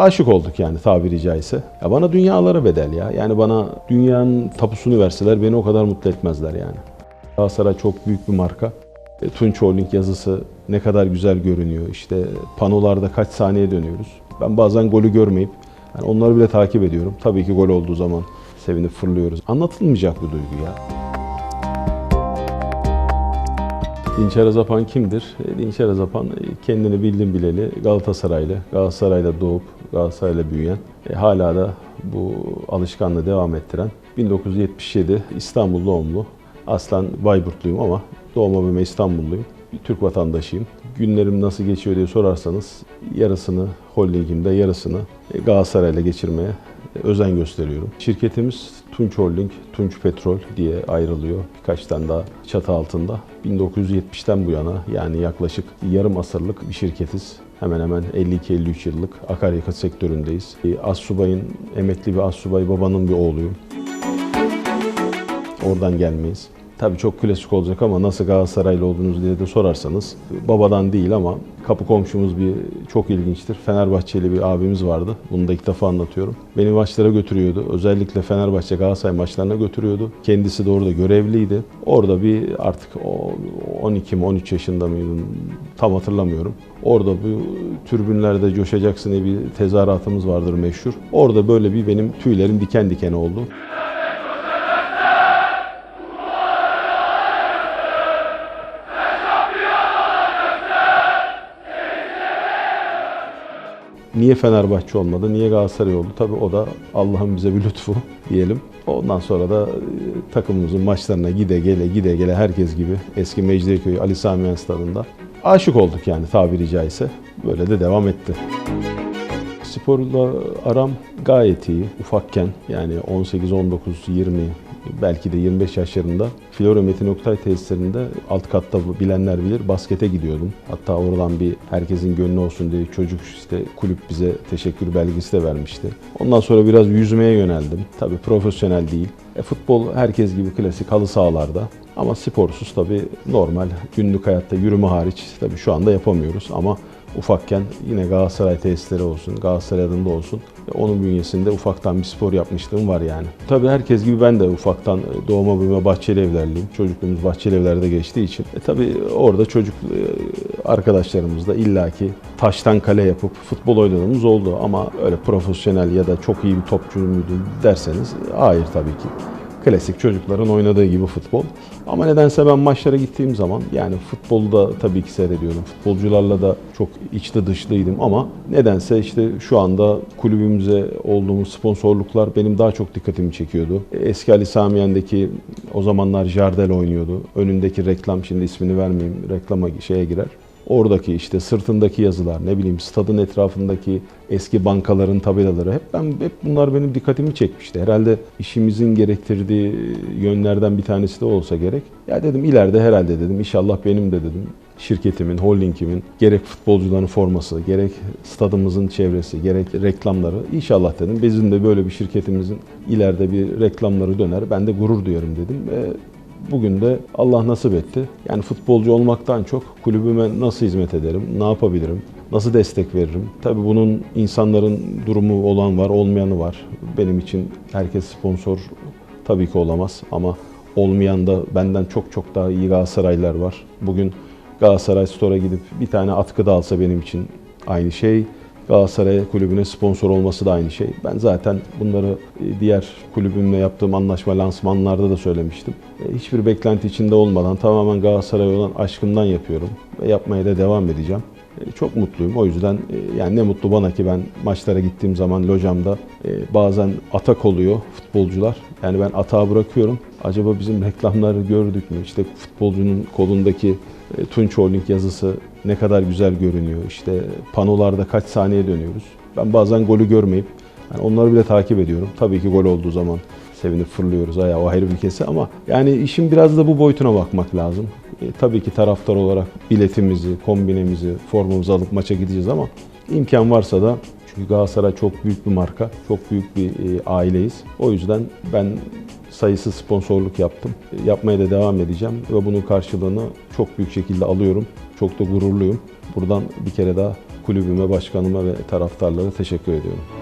aşık olduk yani tabiri caizse. Ya bana dünyalara bedel ya. Yani bana dünyanın tapusunu verseler beni o kadar mutlu etmezler yani. Galatasaray çok büyük bir marka. E, Tunç Holding yazısı ne kadar güzel görünüyor. İşte panolarda kaç saniye dönüyoruz. Ben bazen golü görmeyip yani onları bile takip ediyorum. Tabii ki gol olduğu zaman sevinip fırlıyoruz. Anlatılmayacak bir duygu ya. Dinçer Azapan kimdir? E, Dinçer Azapan e, kendini bildim bileli Galatasaraylı, Galatasaray'la doğup Galatasaray'la büyüyen, e, hala da bu alışkanlığı devam ettiren 1977 İstanbul doğumlu. Aslen Bayburtluyum ama doğma büyüme İstanbulluyum. Bir Türk vatandaşıyım. Günlerim nasıl geçiyor diye sorarsanız yarısını holdingimde, yarısını e, Galatasaray'la geçirmeye özen gösteriyorum. Şirketimiz Tunç Holding, Tunç Petrol diye ayrılıyor. Birkaç tane daha çatı altında. 1970'ten bu yana yani yaklaşık yarım asırlık bir şirketiz. Hemen hemen 52-53 yıllık akaryakıt sektöründeyiz. E, Assubay'ın, emekli bir assubay babanın bir oğluyum. Oradan gelmeyiz. Tabii çok klasik olacak ama nasıl Galatasaraylı oldunuz diye de sorarsanız babadan değil ama kapı komşumuz bir çok ilginçtir. Fenerbahçeli bir abimiz vardı. Bunu da ilk defa anlatıyorum. Beni maçlara götürüyordu. Özellikle Fenerbahçe Galatasaray maçlarına götürüyordu. Kendisi de orada görevliydi. Orada bir artık o 12 mi 13 yaşında mıydım tam hatırlamıyorum. Orada bu türbünlerde coşacaksın diye bir tezahüratımız vardır meşhur. Orada böyle bir benim tüylerim diken diken oldu. Niye Fenerbahçe olmadı, niye Galatasaray oldu? Tabii o da Allah'ın bize bir lütfu diyelim. Ondan sonra da e, takımımızın maçlarına gide gele gide gele herkes gibi eski Mecidiyeköy Ali Sami stadında aşık olduk yani tabiri caizse. Böyle de devam etti. Sporla aram gayet iyi. Ufakken yani 18, 19, 20 belki de 25 yaşlarında Flora Metin Oktay tesislerinde alt katta bilenler bilir baskete gidiyordum. Hatta oradan bir herkesin gönlü olsun diye çocuk işte kulüp bize teşekkür belgesi de vermişti. Ondan sonra biraz yüzmeye yöneldim. Tabii profesyonel değil. E, futbol herkes gibi klasik halı sahalarda. Ama sporsuz tabii normal günlük hayatta yürüme hariç tabii şu anda yapamıyoruz ama ufakken yine Galatasaray tesisleri olsun, Galatasaray adında olsun. e, Onun bünyesinde ufaktan bir spor yapmışlığım var yani. Tabii herkes gibi ben de ufaktan e, doğma büyüme Bahçeli evlerliyim. Çocukluğumuz Bahçeli evlerde geçtiği için. E tabii orada çocuk e, arkadaşlarımızla illaki taştan kale yapıp futbol oynadığımız oldu. Ama öyle profesyonel ya da çok iyi bir topçu muydu derseniz hayır tabii ki klasik çocukların oynadığı gibi futbol. Ama nedense ben maçlara gittiğim zaman yani futbolu da tabii ki seyrediyorum. Futbolcularla da çok içli dışlıydım ama nedense işte şu anda kulübümüze olduğumuz sponsorluklar benim daha çok dikkatimi çekiyordu. Eski Ali Samiyen'deki o zamanlar Jardel oynuyordu. Önündeki reklam şimdi ismini vermeyeyim reklama şeye girer. Oradaki işte sırtındaki yazılar, ne bileyim stadın etrafındaki eski bankaların tabelaları hep ben hep bunlar benim dikkatimi çekmişti. Herhalde işimizin gerektirdiği yönlerden bir tanesi de olsa gerek. Ya dedim ileride herhalde dedim inşallah benim de dedim şirketimin, holdingimin gerek futbolcuların forması, gerek stadımızın çevresi, gerek reklamları inşallah dedim. Bizim de böyle bir şirketimizin ileride bir reklamları döner. Ben de gurur duyarım dedim ve Bugün de Allah nasip etti. Yani futbolcu olmaktan çok kulübüme nasıl hizmet ederim, ne yapabilirim, nasıl destek veririm. Tabii bunun insanların durumu olan var, olmayanı var. Benim için herkes sponsor tabii ki olamaz ama olmayan da benden çok çok daha iyi Galatasaraylılar var. Bugün Galatasaray Store'a gidip bir tane atkı da alsa benim için aynı şey. Galatasaray kulübüne sponsor olması da aynı şey. Ben zaten bunları e, diğer kulübümle yaptığım anlaşma lansmanlarda da söylemiştim. E, Hiçbir beklenti içinde olmadan tamamen Galatasaray olan aşkımdan yapıyorum ve yapmaya da devam edeceğim. E, Çok mutluyum. O yüzden yani ne mutlu bana ki ben maçlara gittiğim zaman locamda bazen atak oluyor futbolcular. Yani ben atağı bırakıyorum. Acaba bizim reklamları gördük mü? İşte futbolcunun kolundaki Tunç Holding yazısı ne kadar güzel görünüyor. İşte panolarda kaç saniye dönüyoruz. Ben bazen golü görmeyip yani onları bile takip ediyorum. Tabii ki gol olduğu zaman sevinip fırlıyoruz ayağa o ayrı bir kese ama yani işin biraz da bu boyutuna bakmak lazım. E, tabii ki taraftar olarak biletimizi, kombinemizi, formumuzu alıp maça gideceğiz ama imkan varsa da çünkü Galatasaray çok büyük bir marka, çok büyük bir e, aileyiz. O yüzden ben sayısız sponsorluk yaptım. Yapmaya da devam edeceğim ve bunun karşılığını çok büyük şekilde alıyorum. Çok da gururluyum. Buradan bir kere daha kulübüme, başkanıma ve taraftarlara teşekkür ediyorum.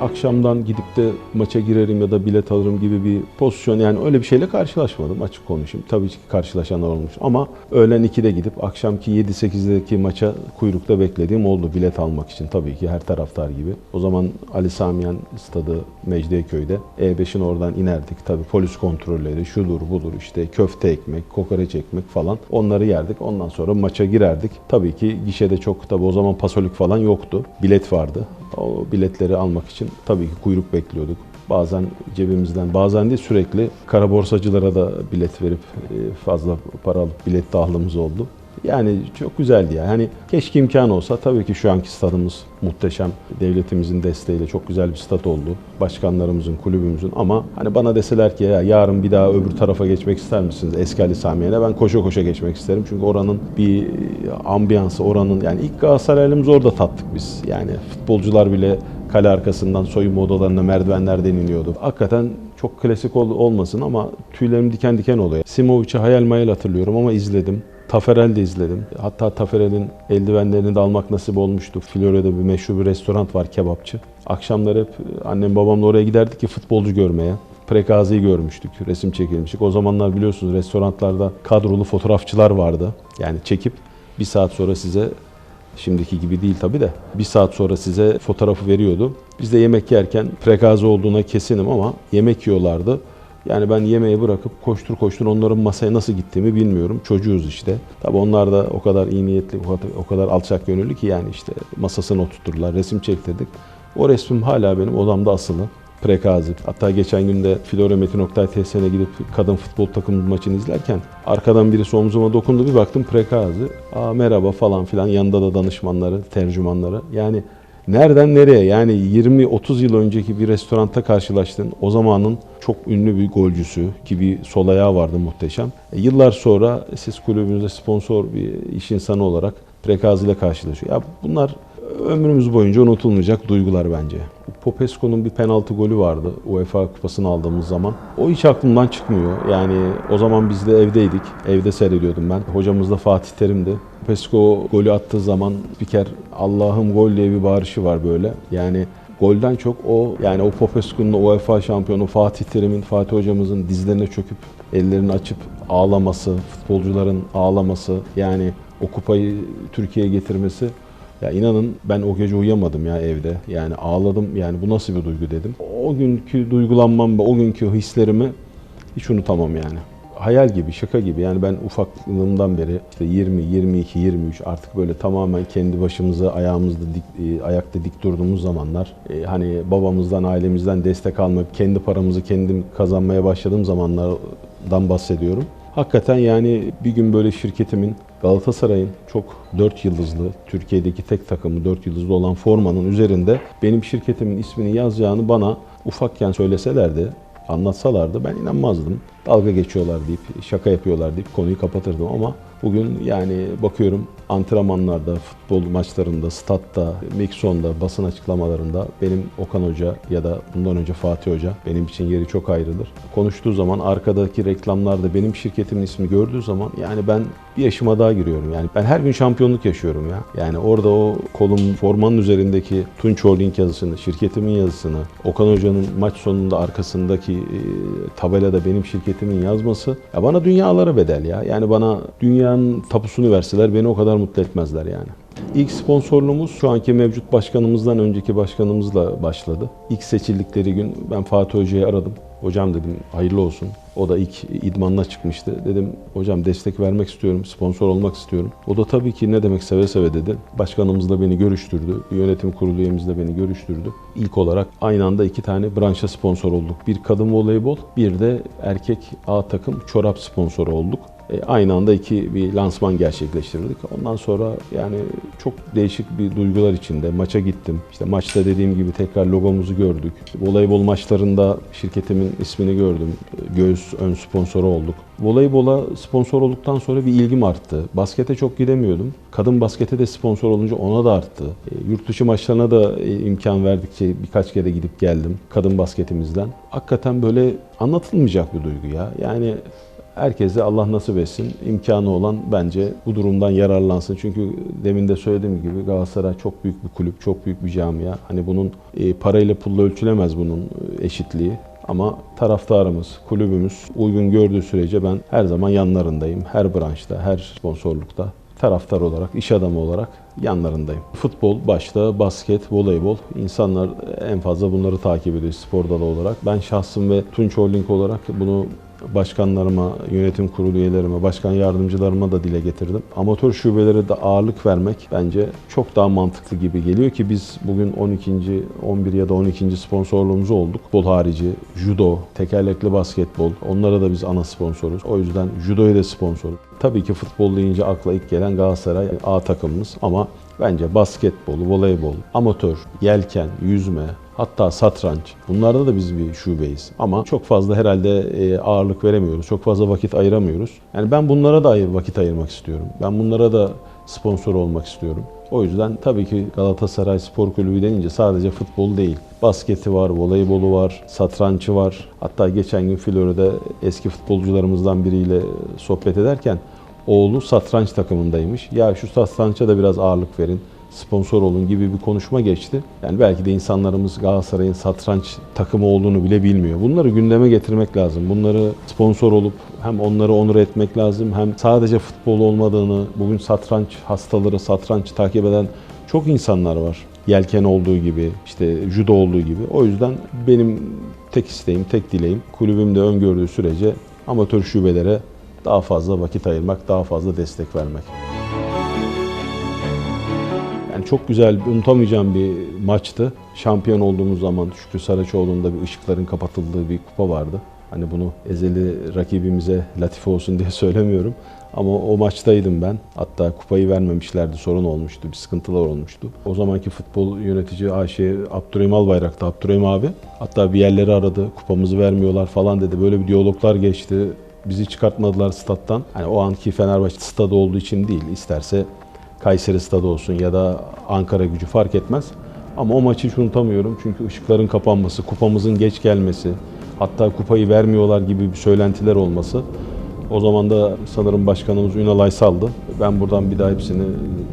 Akşamdan gidip de maça girerim ya da bilet alırım gibi bir pozisyon yani öyle bir şeyle karşılaşmadım açık konuşayım. Tabii ki karşılaşanlar olmuş ama öğlen 2'de gidip akşamki 7-8'deki maça kuyrukta beklediğim oldu bilet almak için tabii ki her taraftar gibi. O zaman Ali Samiyen stadı Mecidiyeköy'de E5'in oradan inerdik. Tabii polis kontrolleri şudur budur işte köfte ekmek, kokoreç ekmek falan onları yerdik. Ondan sonra maça girerdik. Tabii ki gişede çok tabii o zaman pasolik falan yoktu. Bilet vardı. O biletleri almak için tabii ki kuyruk bekliyorduk. Bazen cebimizden, bazen de sürekli kara borsacılara da bilet verip e, fazla para alıp bilet dağılımız oldu. Yani çok güzeldi ya. Hani keşke imkan olsa tabii ki şu anki stadımız muhteşem. Devletimizin desteğiyle çok güzel bir stat oldu. Başkanlarımızın, kulübümüzün ama hani bana deseler ki ya yarın bir daha öbür tarafa geçmek ister misiniz eski Ali Samiye'ne? Ben koşa koşa geçmek isterim. Çünkü oranın bir ambiyansı, oranın yani ilk Galatasaraylımızı orada tattık biz. Yani futbolcular bile kale arkasından soyunma odalarına merdivenlerden iniyordu. Hakikaten çok klasik ol- olmasın ama tüylerim diken diken oluyor. Simovic'i hayal mayal hatırlıyorum ama izledim. Taferel de izledim. Hatta Taferel'in eldivenlerini de almak nasip olmuştu. Florya'da bir meşhur bir restoran var kebapçı. Akşamları hep annem babamla oraya giderdik ki futbolcu görmeye. Prekazi'yi görmüştük, resim çekilmiştik. O zamanlar biliyorsunuz restoranlarda kadrolu fotoğrafçılar vardı. Yani çekip bir saat sonra size Şimdiki gibi değil tabii de. Bir saat sonra size fotoğrafı veriyordu. Biz de yemek yerken prekazi olduğuna kesinim ama yemek yiyorlardı. Yani ben yemeği bırakıp koştur koştur onların masaya nasıl gittiğimi bilmiyorum. Çocuğuz işte. Tabii onlar da o kadar iyi niyetli, o kadar, alçak gönüllü ki yani işte masasına oturtturdular, resim çektirdik. O resmim hala benim odamda asılı. Prekazi. Hatta geçen gün de Flora Metin Oktay tesisine gidip kadın futbol takımı maçını izlerken arkadan birisi omzuma dokundu bir baktım Prekazi. Aa merhaba falan filan yanında da danışmanları, tercümanları. Yani nereden nereye yani 20-30 yıl önceki bir restoranda karşılaştın. O zamanın çok ünlü bir golcüsü ki bir sol ayağı vardı muhteşem. E, yıllar sonra siz kulübünüzde sponsor bir iş insanı olarak Prekazi ile karşılaşıyor. Ya bunlar ömrümüz boyunca unutulmayacak duygular bence. Popescu'nun bir penaltı golü vardı UEFA kupasını aldığımız zaman. O hiç aklımdan çıkmıyor. Yani o zaman biz de evdeydik. Evde seyrediyordum ben. Hocamız da Fatih Terim'di. Popescu o golü attığı zaman spiker Allah'ım gol diye bir bağırışı var böyle. Yani golden çok o yani o Popescu'nun UEFA şampiyonu Fatih Terim'in Fatih hocamızın dizlerine çöküp ellerini açıp ağlaması, futbolcuların ağlaması yani o kupayı Türkiye'ye getirmesi ya inanın ben o gece uyuyamadım ya evde. Yani ağladım. Yani bu nasıl bir duygu dedim. O günkü duygulanmam o günkü hislerimi hiç unutamam yani. Hayal gibi, şaka gibi. Yani ben ufaklığımdan beri işte 20, 22, 23 artık böyle tamamen kendi başımıza ayağımızda dik, e, ayakta dik durduğumuz zamanlar. e, hani babamızdan, ailemizden destek almayıp kendi paramızı kendim kazanmaya başladığım zamanlardan bahsediyorum. Hakikaten yani bir gün böyle şirketimin Galatasaray'ın çok 4 yıldızlı, Türkiye'deki tek takımı 4 yıldızlı olan formanın üzerinde benim şirketimin ismini yazacağını bana ufakken söyleselerdi, anlatsalardı ben inanmazdım. Dalga geçiyorlar deyip, şaka yapıyorlar deyip konuyu kapatırdım ama bugün yani bakıyorum antrenmanlarda, futbol maçlarında, statta, miksonda, basın açıklamalarında benim Okan Hoca ya da bundan önce Fatih Hoca benim için yeri çok ayrıdır. Konuştuğu zaman arkadaki reklamlarda benim şirketimin ismi gördüğü zaman yani ben bir yaşıma daha giriyorum. Yani ben her gün şampiyonluk yaşıyorum ya. Yani orada o kolum formanın üzerindeki Tunç Holding yazısını, şirketimin yazısını, Okan Hoca'nın maç sonunda arkasındaki e, tabelada benim şirketimin yazması ya bana dünyalara bedel ya. Yani bana dünyanın tapusunu verseler beni o kadar mutlu etmezler yani. İlk sponsorluğumuz şu anki mevcut başkanımızdan önceki başkanımızla başladı. İlk seçildikleri gün ben Fatih Hoca'yı aradım. Hocam dedim hayırlı olsun. O da ilk idmanına çıkmıştı. Dedim hocam destek vermek istiyorum, sponsor olmak istiyorum. O da tabii ki ne demek seve seve dedi. Başkanımız da beni görüştürdü. Yönetim kurulu üyemiz de beni görüştürdü. İlk olarak aynı anda iki tane branşa sponsor olduk. Bir kadın voleybol, bir de erkek A takım çorap sponsoru olduk. E, aynı anda iki bir lansman gerçekleştirdik. Ondan sonra yani çok değişik bir duygular içinde maça gittim. İşte maçta dediğim gibi tekrar logomuzu gördük. Voleybol maçlarında şirketimin ismini gördüm. Göğüs ön sponsoru olduk. Voleybola sponsor olduktan sonra bir ilgim arttı. Baskete çok gidemiyordum. Kadın baskete de sponsor olunca ona da arttı. E, yurt dışı maçlarına da e, imkan verdikçe birkaç kere gidip geldim kadın basketimizden. Hakikaten böyle anlatılmayacak bir duygu ya. Yani herkese Allah nasip etsin. İmkanı olan bence bu durumdan yararlansın. Çünkü demin de söylediğim gibi Galatasaray çok büyük bir kulüp, çok büyük bir camia. Hani bunun e, parayla pulla ölçülemez bunun e, eşitliği. Ama taraftarımız, kulübümüz uygun gördüğü sürece ben her zaman yanlarındayım. Her branşta, her sponsorlukta taraftar olarak, iş adamı olarak yanlarındayım. Futbol başta, basket, voleybol. İnsanlar en fazla bunları takip ediyor spor dalı olarak. Ben şahsım ve Tunç Holding olarak bunu başkanlarıma, yönetim kurulu üyelerime, başkan yardımcılarıma da dile getirdim. Amatör şubelere de ağırlık vermek bence çok daha mantıklı gibi geliyor ki biz bugün 12. 11 ya da 12. sponsorluğumuz olduk. Futbol harici, judo, tekerlekli basketbol onlara da biz ana sponsoruz. O yüzden judoya da sponsoruz. Tabii ki futbol deyince akla ilk gelen Galatasaray A takımımız ama bence basketbol, voleybol, amatör, yelken, yüzme, Hatta satranç. Bunlarda da biz bir şubeyiz. Ama çok fazla herhalde e, ağırlık veremiyoruz. Çok fazla vakit ayıramıyoruz. Yani ben bunlara da vakit ayırmak istiyorum. Ben bunlara da sponsor olmak istiyorum. O yüzden tabii ki Galatasaray Spor Kulübü denince sadece futbol değil. Basketi var, voleybolu var, satrançı var. Hatta geçen gün Florya'da eski futbolcularımızdan biriyle sohbet ederken oğlu satranç takımındaymış. Ya şu satrança da biraz ağırlık verin sponsor olun gibi bir konuşma geçti. Yani belki de insanlarımız Galatasaray'ın satranç takımı olduğunu bile bilmiyor. Bunları gündeme getirmek lazım. Bunları sponsor olup hem onları onur etmek lazım hem sadece futbol olmadığını, bugün satranç hastaları, satranç takip eden çok insanlar var. Yelken olduğu gibi, işte judo olduğu gibi. O yüzden benim tek isteğim, tek dileğim kulübümde öngördüğü sürece amatör şubelere daha fazla vakit ayırmak, daha fazla destek vermek. Çok güzel, unutamayacağım bir maçtı. Şampiyon olduğumuz zaman Şükrü Saraçoğlu'nda bir ışıkların kapatıldığı bir kupa vardı. Hani bunu ezeli rakibimize latife olsun diye söylemiyorum. Ama o maçtaydım ben. Hatta kupayı vermemişlerdi, sorun olmuştu, bir sıkıntılar olmuştu. O zamanki futbol yönetici Ayşe Abdurrahim Albayrak'tı, Abdurrahim abi. Hatta bir yerleri aradı, kupamızı vermiyorlar falan dedi. Böyle bir diyaloglar geçti. Bizi çıkartmadılar stat'tan. Hani o anki Fenerbahçe stadı olduğu için değil, isterse Kayseri stadı olsun ya da Ankara gücü fark etmez. Ama o maçı hiç unutamıyorum çünkü ışıkların kapanması, kupamızın geç gelmesi, hatta kupayı vermiyorlar gibi bir söylentiler olması. O zaman da sanırım başkanımız Ünal Aysal'dı. Ben buradan bir daha hepsini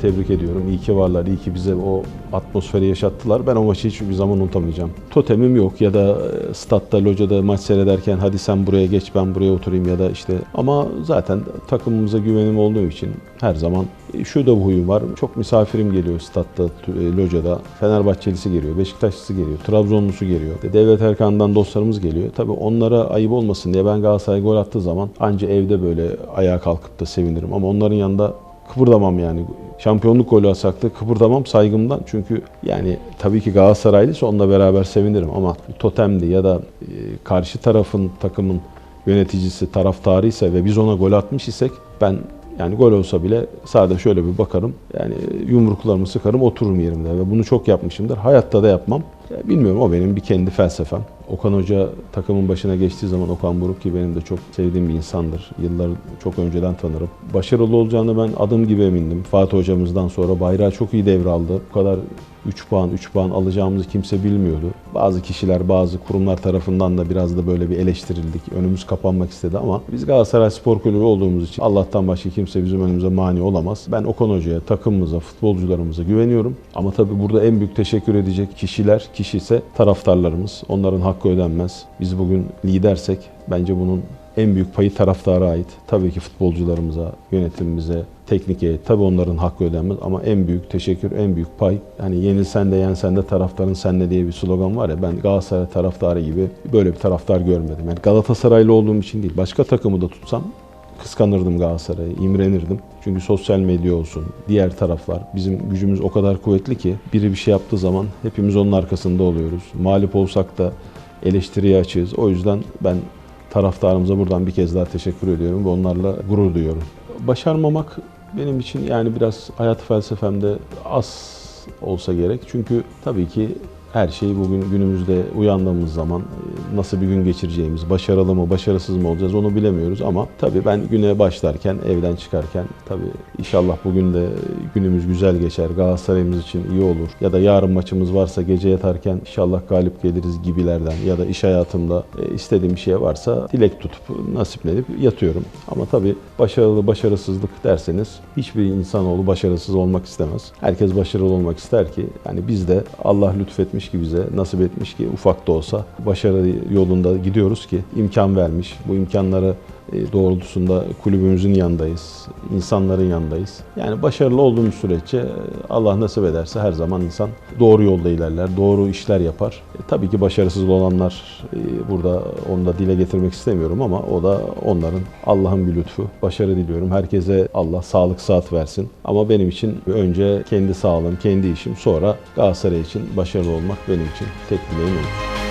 tebrik ediyorum. İyi ki varlar, iyi ki bize o atmosferi yaşattılar. Ben o maçı hiçbir zaman unutamayacağım. Totemim yok ya da e, statta, locada maç seyrederken hadi sen buraya geç ben buraya oturayım ya da işte ama zaten takımımıza güvenim olduğu için her zaman e, şu da bu huyum var. Çok misafirim geliyor statta, e, locada. Fenerbahçelisi geliyor, Beşiktaşlısı geliyor, Trabzonlusu geliyor. Devlet Erkan'dan dostlarımız geliyor. Tabii onlara ayıp olmasın diye ben Galatasaray gol attığı zaman anca evde böyle ayağa kalkıp da sevinirim. Ama onların yanında kıpırdamam yani. Şampiyonluk golü atsak da kıpırdamam saygımdan. Çünkü yani tabii ki Galatasaraylıysa onunla beraber sevinirim ama totemdi ya da e, karşı tarafın takımın yöneticisi taraftarıysa ve biz ona gol atmış isek ben yani gol olsa bile sadece şöyle bir bakarım. Yani yumruklarımı sıkarım otururum yerimde ve bunu çok yapmışımdır. Hayatta da yapmam. Ya bilmiyorum o benim bir kendi felsefem. Okan Hoca takımın başına geçtiği zaman Okan Buruk ki benim de çok sevdiğim bir insandır. Yıllar çok önceden tanırım. Başarılı olacağını ben adım gibi emindim. Fatih hocamızdan sonra bayrağı çok iyi devraldı. Bu kadar 3 puan 3 puan alacağımızı kimse bilmiyordu. Bazı kişiler, bazı kurumlar tarafından da biraz da böyle bir eleştirildik. Önümüz kapanmak istedi ama biz Galatasaray Spor Kulübü olduğumuz için Allah'tan başka kimse bizim önümüze mani olamaz. Ben Okan Hoca'ya, takımımıza, futbolcularımıza güveniyorum. Ama tabii burada en büyük teşekkür edecek kişiler, kişi ise taraftarlarımız. Onların hakkı ödenmez. Biz bugün lidersek bence bunun en büyük payı taraftara ait. Tabii ki futbolcularımıza, yönetimimize, teknik heyet. Tabii onların hakkı ödenmez ama en büyük teşekkür, en büyük pay. Yani yenilsen de yensen de taraftarın senle diye bir slogan var ya ben Galatasaray taraftarı gibi böyle bir taraftar görmedim. Yani Galatasaraylı olduğum için değil. Başka takımı da tutsam kıskanırdım Galatasaray'ı, imrenirdim. Çünkü sosyal medya olsun, diğer taraflar, bizim gücümüz o kadar kuvvetli ki biri bir şey yaptığı zaman hepimiz onun arkasında oluyoruz. Mağlup olsak da eleştiriye açığız. O yüzden ben taraftarımıza buradan bir kez daha teşekkür ediyorum ve onlarla gurur duyuyorum. Başarmamak benim için yani biraz hayat felsefemde az olsa gerek. Çünkü tabii ki her şeyi bugün günümüzde uyandığımız zaman e, nasıl bir gün geçireceğimiz, başarılı mı, başarısız mı olacağız onu bilemiyoruz ama tabii ben güne başlarken, evden çıkarken tabii inşallah bugün de günümüz güzel geçer, Galatasaray'ımız için iyi olur ya da yarın maçımız varsa gece yatarken inşallah galip geliriz gibilerden ya da iş hayatımda e, istediğim bir şey varsa dilek tutup nasiplenip yatıyorum. Ama tabii başarılı, başarısızlık derseniz hiçbir insanoğlu başarısız olmak istemez. Herkes başarılı olmak ister ki yani biz de Allah lütfetmiş ki bize, nasip etmiş ki ufak da olsa başarı yolunda gidiyoruz ki imkan vermiş. Bu imkanları doğrultusunda kulübümüzün yanındayız, insanların yanındayız. Yani başarılı olduğumuz sürece e, Allah nasip ederse her zaman insan doğru yolda ilerler, doğru işler yapar. E, tabii ki başarısız olanlar e, burada onu da dile getirmek istemiyorum ama o da onların Allah'ın bir lütfu. Başarı diliyorum. Herkese Allah sağlık saat versin. Ama benim için önce kendi sağlığım, kendi işim sonra Galatasaray için başarılı olmak benim için tek dileğim olur.